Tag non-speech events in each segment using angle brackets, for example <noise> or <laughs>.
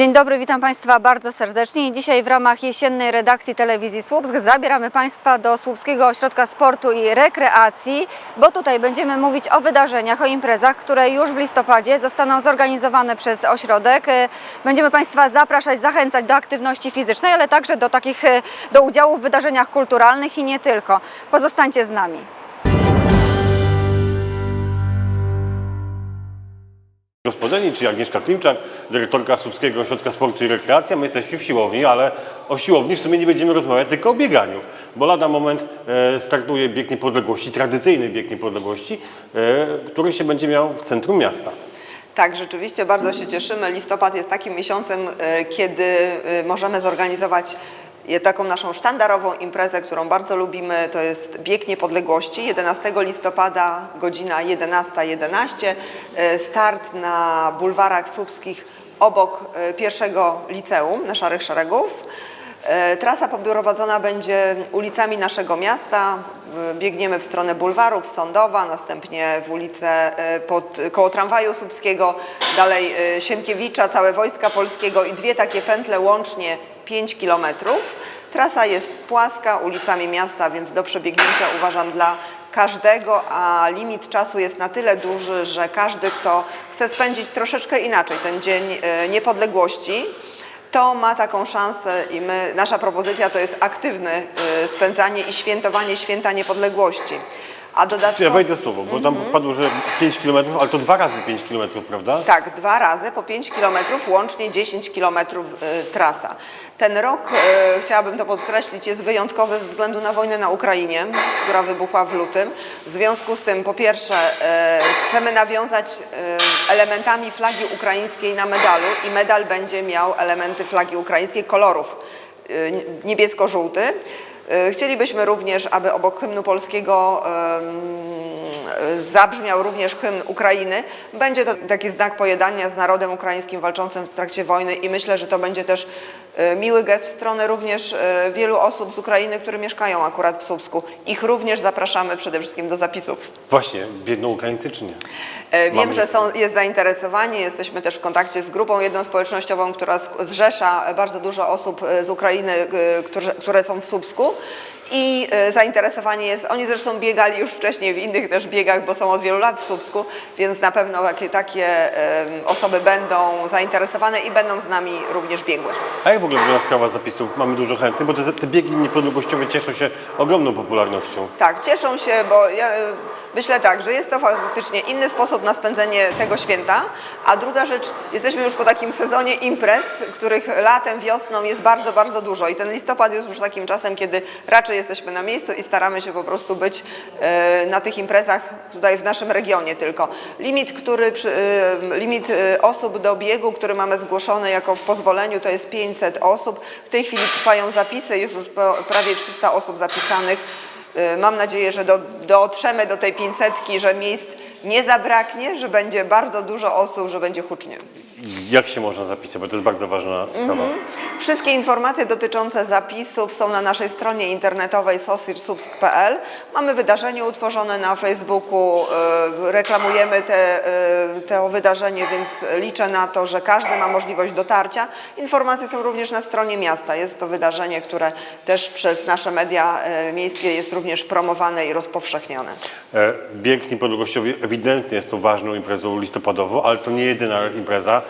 Dzień dobry, witam Państwa bardzo serdecznie. Dzisiaj w ramach jesiennej redakcji telewizji Słupsk zabieramy Państwa do Słupskiego Ośrodka Sportu i Rekreacji, bo tutaj będziemy mówić o wydarzeniach, o imprezach, które już w listopadzie zostaną zorganizowane przez ośrodek. E, Będziemy Państwa zapraszać, zachęcać do aktywności fizycznej, ale także do takich, e, do udziału w wydarzeniach kulturalnych i nie tylko. Pozostańcie z nami. Gospodyni, czyli Agnieszka Klimczak, dyrektorka Słupskiego Ośrodka Sportu i Rekreacji. My jesteśmy w siłowni, ale o siłowni w sumie nie będziemy rozmawiać, tylko o bieganiu. Bo lada moment e, startuje bieg niepodległości, tradycyjny bieg niepodległości, e, który się będzie miał w centrum miasta. Tak, rzeczywiście bardzo się cieszymy. Listopad jest takim miesiącem, e, kiedy możemy zorganizować taką naszą sztandarową imprezę, którą bardzo lubimy. To jest Bieg Niepodległości. 11 listopada, godzina 11.11. e, Start na bulwarach słupskich obok e, pierwszego liceum na Szarych Szeregów. E, Trasa poprowadzona będzie ulicami naszego miasta. Biegniemy w stronę bulwarów, Sądowa, następnie w ulicę pod, koło tramwaju słupskiego, dalej Sienkiewicza, całe Wojska Polskiego i dwie takie pętle łącznie 5 kilometrów. Trasa jest płaska ulicami miasta, więc do przebiegnięcia uważam dla każdego, a limit czasu jest na tyle duży, że każdy, kto chce spędzić troszeczkę inaczej ten dzień e, niepodległości, to ma taką szansę i my, nasza propozycja to jest aktywne y, spędzanie i świętowanie święta niepodległości. A dodatkowo... ja wejdę słowo, bo tam Mhm. padło, że 5 km, ale to dwa razy 5 km, prawda? Tak, dwa razy po 5 km, łącznie 10 km y, trasa. Ten rok, y, chciałabym to podkreślić, jest wyjątkowy ze względu na wojnę na Ukrainie, która wybuchła w lutym. W związku z tym, po pierwsze, y, chcemy nawiązać y, elementami flagi ukraińskiej na medalu i medal będzie miał elementy flagi ukraińskiej, kolorów y, niebiesko-żółty. Y, Chcielibyśmy również, aby obok hymnu polskiego zabrzmiał również hymn Ukrainy. Będzie to taki znak pojednania z narodem ukraińskim walczącym w trakcie wojny i myślę, że to będzie też e, miły gest w stronę również e, wielu osób z Ukrainy, które mieszkają akurat w Słupsku. Ich również zapraszamy przede wszystkim do zapisów. Właśnie, biegną Ukraińcy czy nie? E, Wiem, Mamy- że są, jest zainteresowanie, jesteśmy też w kontakcie z grupą jedną społecznościową, która zrzesza bardzo dużo osób e, z Ukrainy, e, którzy, które są w Słupsku i e, zainteresowanie jest, oni zresztą biegali już wcześniej w innych też biegach, bo są od wielu lat w Słupsku, więc na pewno takie, takie osoby będą zainteresowane i będą z nami również biegły. A jak w ogóle wygląda sprawa zapisów? Mamy dużo chętnych, bo te, te biegi niepodległościowe cieszą się ogromną popularnością. Tak, cieszą się, bo ja y, myślę tak, że jest to faktycznie inny sposób na spędzenie tego święta, a druga rzecz, jesteśmy już po takim sezonie imprez, których latem, wiosną jest bardzo, bardzo dużo i ten listopad jest już takim czasem, kiedy raczej jesteśmy na miejscu i staramy się po prostu być y, na tych imprezach tutaj w naszym regionie tylko. Limit, który, y, limit y, osób do biegu, który mamy zgłoszony jako w pozwoleniu, to jest 500 osób. W tej chwili trwają zapisy, już, już prawie 300 osób zapisanych. Mam nadzieję, że do, dotrzemy do tej 500, że miejsc nie zabraknie, że będzie bardzo dużo osób, że będzie hucznie. Jak się można zapisać, bo to jest bardzo ważna sprawa. Mhm. Wszystkie informacje dotyczące zapisów są na naszej stronie internetowej sosirsubsk.pl. Mamy wydarzenie utworzone na Facebooku, y, reklamujemy te, y, to wydarzenie, więc liczę na to, że każdy ma możliwość dotarcia. Informacje są również na stronie miasta. Jest to wydarzenie, które też przez nasze media y, miejskie jest również promowane i rozpowszechnione. E, Bieg niepodległościowy ewidentnie jest to ważną imprezą listopadową, ale to nie jedyna impreza e,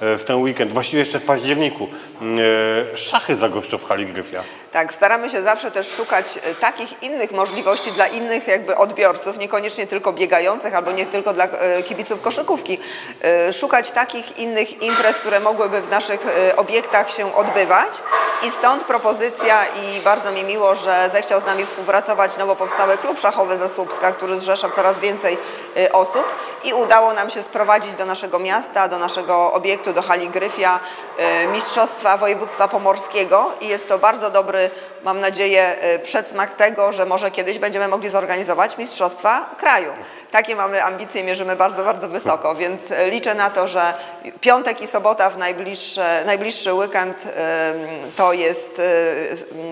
w ten weekend, właściwie jeszcze w październiku. E, Szachy zagoszczą w hali Gryfia. Tak, staramy się zawsze też szukać e, takich innych możliwości dla innych jakby odbiorców, niekoniecznie tylko biegających albo nie tylko dla e, kibiców koszykówki. E, Szukać takich innych imprez, które mogłyby w naszych e, obiektach się odbywać i stąd propozycja i bardzo mi miło, że zechciał z nami współpracować nowo powstały klub szachowy ze Słupska, który zrzesza coraz więcej e, osób i udało nam się sprowadzić do naszego miasta, do naszego obiektu, do hali Gryfia e, Mistrzostwa Województwa Pomorskiego i jest to bardzo dobry, mam nadzieję, e, przedsmak tego, że może kiedyś będziemy mogli zorganizować Mistrzostwa Kraju. Takie mamy ambicje, mierzymy bardzo, bardzo wysoko, więc liczę na to, że piątek i sobota w najbliższe, najbliższy weekend to jest,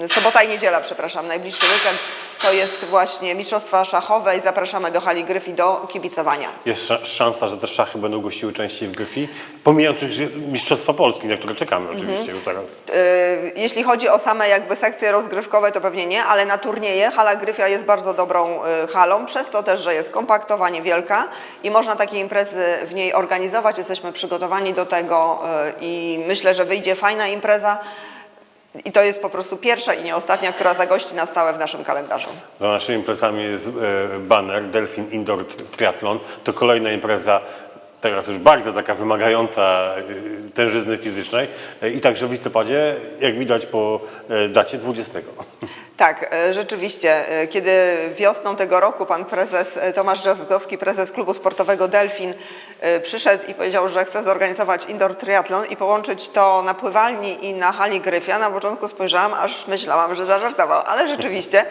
e, sobota i niedziela, przepraszam, najbliższy weekend to jest właśnie Mistrzostwa Szachowe i zapraszamy do hali Gryfi do kibicowania. Jest sza- szansa, że te szachy będą gościły częściej w Gryfii, pomijając oczywiście Mistrzostwa Polski, na które czekamy oczywiście już teraz. Y, Jeśli chodzi o same jakby sekcje rozgrywkowe, to pewnie nie, ale na turnieje hala Gryfia jest bardzo dobrą y, halą, przez to też, że jest kompaktowa, niewielka i można takie imprezy w niej organizować. Jesteśmy przygotowani do tego y, i myślę, że wyjdzie fajna impreza. I to jest po prostu pierwsza i nie ostatnia, która zagości na stałe w naszym kalendarzu. Za naszymi imprezami jest e, banner Delfin Indoor Triathlon. To kolejna impreza, teraz już bardzo taka wymagająca e, tężyzny fizycznej e, i także w listopadzie, jak widać po e, dacie 20. Tak, e, rzeczywiście. e, Kiedy wiosną tego roku pan prezes e, Tomasz Drzazgowski, prezes klubu sportowego Delfin, przyszedł i powiedział, że chce zorganizować indoor triathlon i połączyć to na pływalni i na hali Gryfia. Na początku spojrzałam, aż myślałam, że zażartował, ale rzeczywiście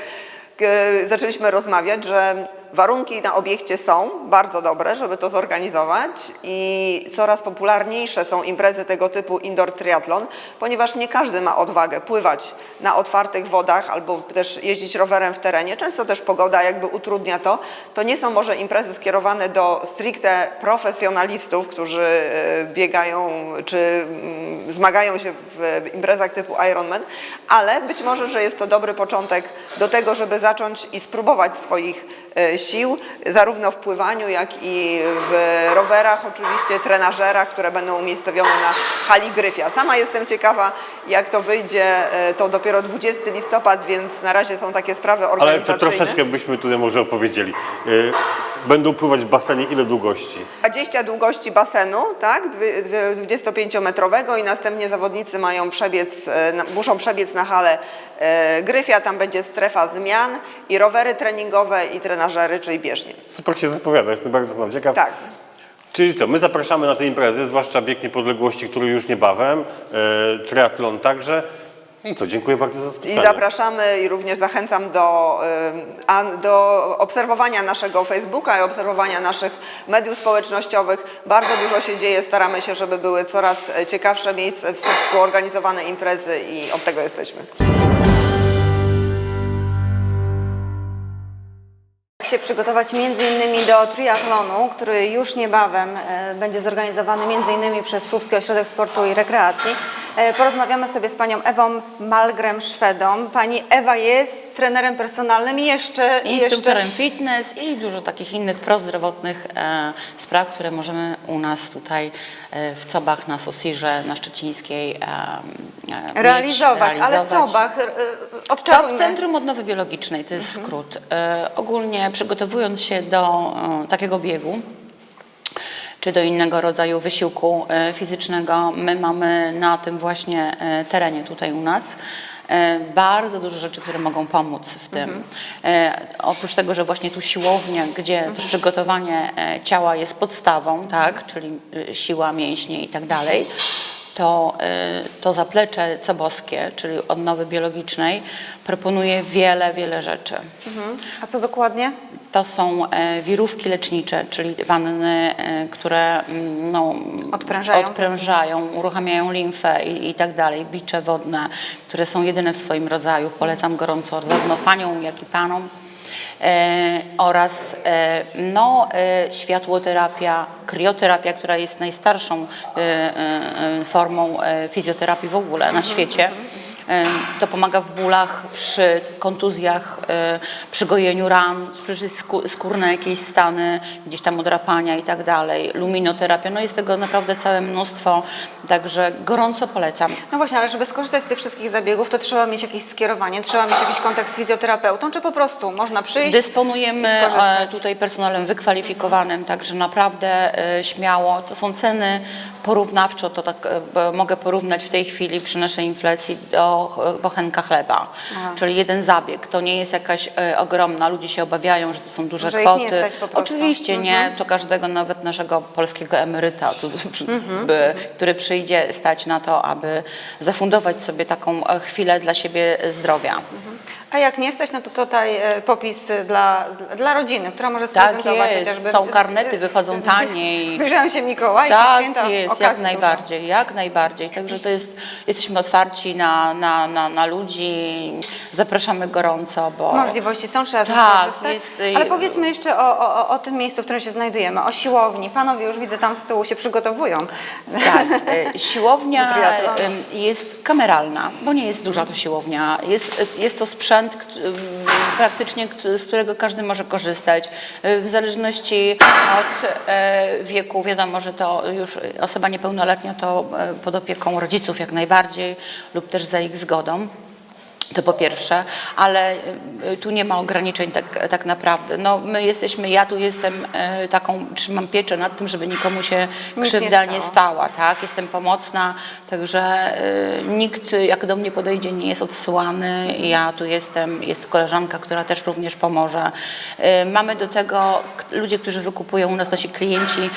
zaczęliśmy rozmawiać, że warunki na obiekcie są bardzo dobre, żeby to zorganizować i coraz popularniejsze są imprezy tego typu indoor triathlon, ponieważ nie każdy ma odwagę pływać na otwartych wodach albo też jeździć rowerem w terenie. Często też pogoda jakby utrudnia to. To nie są może imprezy skierowane do stricte profesjonalistów, którzy e, biegają czy mm, zmagają się w imprezach typu Ironman, ale być może, że jest to dobry początek do tego, żeby zacząć i spróbować swoich sił, zarówno w pływaniu, jak i w rowerach, oczywiście trenażerach, które będą umiejscowione na hali Gryfia. Sama jestem ciekawa, jak to wyjdzie, e, to dopiero 20 listopad, więc na razie są takie sprawy Ale organizacyjne. to troszeczkę byśmy tutaj może opowiedzieli. Będą pływać w basenie ile długości? 20 długości basenu, tak, dwie- dwie- 25-metrowego i następnie zawodnicy mają przebiec, e, muszą przebiec na halę e, Gryfia, tam będzie strefa zmian i rowery treningowe i trenażery, czyli bieżnie. Super się zapowiada, jestem bardzo sam ciekaw. Tak. Czyli co, my zapraszamy na te imprezy, zwłaszcza bieg niepodległości, który już niebawem, e, triatlon także. I co, dziękuję bardzo za I spotkanie. zapraszamy i również zachęcam do, do obserwowania naszego Facebooka i obserwowania naszych mediów społecznościowych. Bardzo dużo się dzieje, staramy się, żeby były coraz ciekawsze miejsce w Słupsku organizowane imprezy i od tego jesteśmy. Jak się przygotować między innymi do triathlonu, który już niebawem e, będzie zorganizowany między innymi przez Słupski Ośrodek Sportu i Rekreacji. E, Porozmawiamy sobie z panią Ewą Malgrem-Szwedą. Pani Ewa jest trenerem personalnym i jeszcze... i Instruktorem jeszcze... fitness i dużo takich innych prozdrowotnych e, spraw, które możemy u nas tutaj e, w Cobach, na Sosirze, na Szczecińskiej Realizować, ale realizować. co, Bach, e, COB. Centrum Odnowy Biologicznej to jest skrót. E, ogólnie przygotowując się do takiego biegu, czy do innego rodzaju wysiłku e, fizycznego, my mamy na tym właśnie e, terenie tutaj u nas e, bardzo dużo rzeczy, które mogą pomóc w tym. E, Oprócz tego, że właśnie tu siłownia, gdzie to przygotowanie e, ciała jest podstawą, tak, czyli e, siła, mięśnie i tak dalej, to, y, to zaplecze ceboskie, czyli odnowy biologicznej, proponuje wiele, wiele rzeczy. A co dokładnie? To są e, wirówki lecznicze, czyli wanny, e, które mm, no, Odprężają. odprężają, uruchamiają limfę i, i tak dalej. Bicze wodne, które są jedyne w swoim rodzaju. Polecam gorąco zarówno paniom, jak i panom. E, oraz e, no, e, światłoterapia, krioterapia, która jest najstarszą e, e, formą e, fizjoterapii w ogóle na świecie. To pomaga w bólach, przy kontuzjach, e, przy gojeniu ran, przy skórne jakieś stany, gdzieś tam odrapania i tak dalej. Luminoterapia, no jest tego naprawdę całe mnóstwo, także gorąco polecam. No właśnie, ale żeby skorzystać z tych wszystkich zabiegów, to trzeba mieć jakieś skierowanie, trzeba mieć jakiś kontakt z fizjoterapeutą, czy po prostu można przyjść Dysponujemy e, tutaj personelem wykwalifikowanym, także naprawdę e, śmiało. To są ceny porównawczo, to tak e, mogę porównać w tej chwili przy naszej inflacji do ch- bochenka chleba. Czyli jeden zabieg. To nie jest jakaś e, ogromna, ludzie się obawiają, że to są duże Że ich nie kwoty. stać po prostu. Oczywiście nie, to każdego nawet naszego polskiego emeryta, co, by, który przyjdzie stać na to, aby zafundować sobie taką e, chwilę dla siebie zdrowia. A jak nie stać, no to tutaj e, popis e, dla, dla rodziny, która może Tak sprezentować jest, chociażby... są karnety, wychodzą taniej. <laughs> Zbliżają się Mikołajki, Tak święta, jest, jak dużo. najbardziej, jak najbardziej. Także to jest, jesteśmy otwarci na, na, na, na ludzi, zapraszamy gorąco, bo... Możliwości są, trzeba Tak, jest, Ale powiedzmy jeszcze o, o, o- tym miejscu, w którym się znajdujemy, o siłowni. Panowie już widzę tam z tyłu się przygotowują. Tak, e, <laughs> siłownia jest kameralna, bo nie jest duża to siłownia. Jest, jest to sprzęt kt- em, praktycznie, kt- z którego każdy może korzystać. E, W zależności od e, wieku, wiadomo, że to już osoba niepełnoletnia to e, pod opieką rodziców jak najbardziej lub też za ich zgodą. To po pierwsze, ale y, tu nie ma ograniczeń tak, tak naprawdę. No, my jesteśmy, ja tu jestem y, taką, trzymam pieczę nad tym, żeby nikomu się Nic krzywda nie nie stała, tak? Jestem pomocna, także y, nikt jak do mnie podejdzie nie jest odsyłany. Ja tu jestem, jest koleżanka, która też również pomoże. Mamy do tego ludzie, którzy wykupują u nas, nasi klienci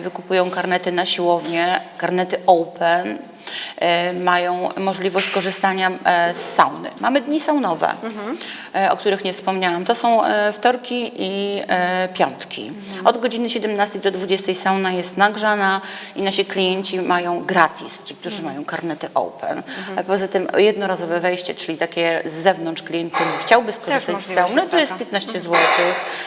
wykupują karnety na siłownię, karnety open mają możliwość korzystania e, z sauny. Mamy dni saunowe, e, o których nie wspomniałam. To są e, wtorki i e, piątki. Od godziny 17 do 20 sauna jest nagrzana i nasi klienci mają gratis, ci, którzy mają karnety open. Poza tym jednorazowe wejście, czyli takie z zewnątrz klient, który chciałby skorzystać z sauny, to jest taka. 15 zł.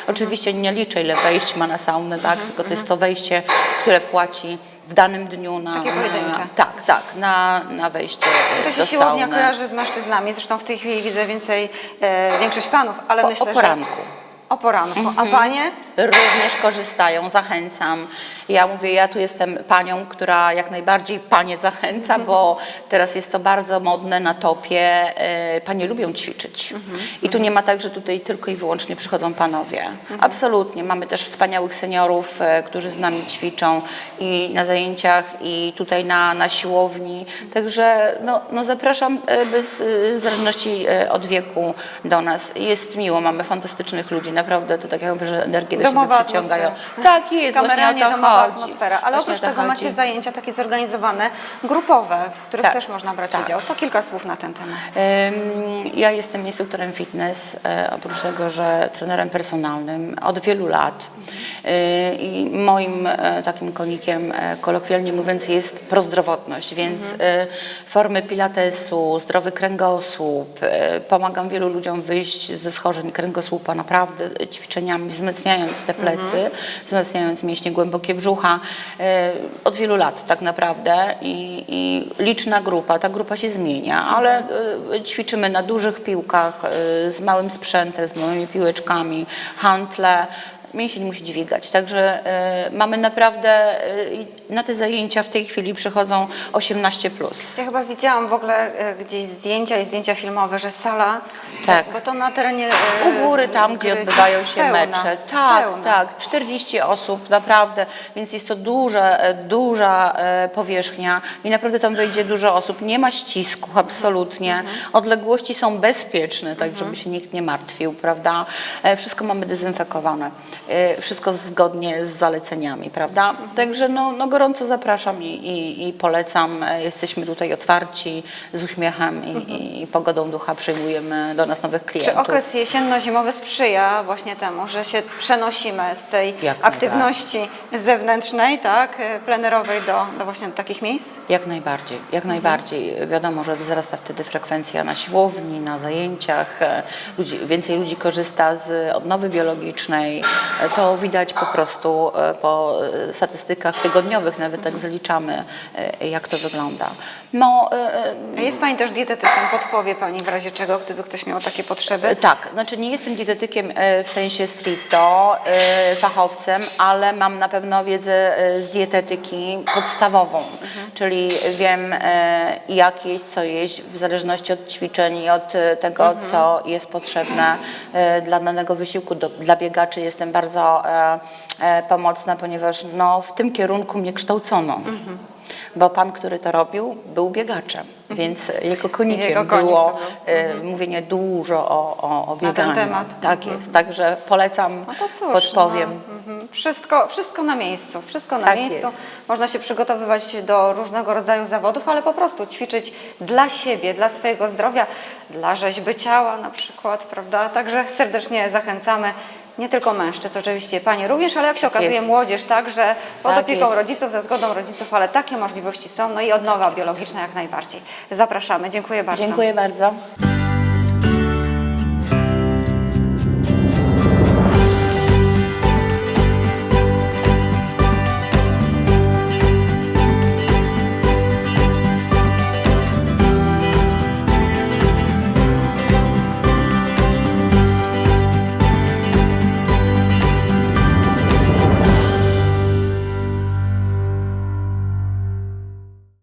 Oczywiście nie liczę, ile wejść ma na saunę, tak? tylko to jest to wejście, które płaci w danym dniu na, Takie pojedyncze. na tak, tak, na, na wejście To do się siłownia sauny. kojarzy z mężczyznami. Zresztą w tej chwili widzę więcej, e, większość panów, ale Po- myślę, o poranku. że... O poranku. A panie? Również korzystają, zachęcam. Ja mówię, ja tu jestem panią, która jak najbardziej panie zachęca, bo teraz jest to bardzo modne na topie. E, Panie lubią ćwiczyć. I tu nie ma tak, że tutaj tylko i wyłącznie przychodzą panowie. Absolutnie. Mamy też wspaniałych seniorów, e, którzy z nami ćwiczą i na zajęciach, i tutaj na, na siłowni. Także no, no zapraszam e, bez w zależności od wieku do nas. Jest miło, mamy fantastycznych ludzi, naprawdę to tak jak mówię, że energię do Domowa siebie przyciągają. atmosfera. Tak jest, Kameralnie właśnie domowa chodzi. atmosfera. Ale Właśnie oprócz tego chodzi. macie zajęcia takie zorganizowane, grupowe, w których Tak, też można brać tak. udział. To kilka słów na ten temat. Ja jestem instruktorem fitness, e, oprócz tego, że trenerem personalnym od wielu lat. Y, I moim e, takim konikiem, e, kolokwialnie mówiąc, jest prozdrowotność, więc e, formy pilatesu, zdrowy kręgosłup. e, Pomagam wielu ludziom wyjść ze schorzeń kręgosłupa naprawdę e, ćwiczeniami, wzmacniając te plecy, wzmacniając mięśnie głębokie brzucha. e, Od wielu lat tak naprawdę i, i liczna grupa, ta grupa się zmienia, ale e, ćwiczymy na dużych piłkach, e, z małym sprzętem, z małymi piłeczkami, hantle. Mięsień musi dźwigać, także e, mamy naprawdę i na te zajęcia w tej chwili przychodzą 18+. Plus. Ja chyba widziałam w ogóle e, gdzieś zdjęcia i zdjęcia filmowe, że sala, Tak. bo to na terenie e, U góry, tam gdzie gry odbywają się pełna, mecze. Tak, pełna. tak, 40 osób, naprawdę, więc jest to duża, e, duża e, powierzchnia i naprawdę tam wejdzie dużo osób. Nie ma ścisku, absolutnie. Mhm. Odległości są bezpieczne, tak żeby się nikt nie martwił, prawda? E, Wszystko mamy dezynfekowane, wszystko zgodnie z zaleceniami, prawda? Mhm. Także no, no gorąco zapraszam i, i, i polecam. E, Jesteśmy tutaj otwarci, z uśmiechem i, i pogodą ducha przyjmujemy do nas nowych Czy klientów. okres jesienno-zimowy sprzyja właśnie temu, że się przenosimy z tej Jak aktywności zewnętrznej, tak, e, plenerowej do, do właśnie takich miejsc? Jak najbardziej, jak najbardziej. Wiadomo, że wzrasta wtedy frekwencja na siłowni, na zajęciach, e, ludzi, więcej ludzi korzysta z odnowy biologicznej. To widać po prostu e, po e, statystykach tygodniowych, nawet tak zliczamy, e, jak to wygląda. No, Jest Pani też dietetykiem, podpowie Pani w razie czego, gdyby ktoś miał takie potrzeby. Tak, znaczy nie jestem dietetykiem w sensie stricto, fachowcem, ale mam na pewno wiedzę z dietetyki podstawową, czyli wiem jak jeść, co jeść w zależności od ćwiczeń i od tego, co jest potrzebne dla danego wysiłku. Dla biegaczy jestem bardzo e, e, pomocna, ponieważ no, w tym kierunku mnie kształcono. Bo pan, który to robił, był biegaczem, więc jego konikiem Jego było to był. e, mówienie dużo o, o, o Na ten bieganiu. temat. Tak jest, także polecam, No cóż, podpowiem. no, mhm. Wszystko, wszystko na miejscu, wszystko na Tak miejscu. jest. Można się przygotowywać do różnego rodzaju zawodów, ale po prostu ćwiczyć dla siebie, dla swojego zdrowia, dla rzeźby ciała na przykład, prawda? Także serdecznie zachęcamy. Nie tylko mężczyzn, oczywiście panie również, ale jak się okazuje, jest. młodzież także pod Tak opieką jest. rodziców, ze zgodą rodziców, ale takie możliwości są. No i odnowa biologiczna jak najbardziej. Zapraszamy. Dziękuję bardzo. Dziękuję bardzo.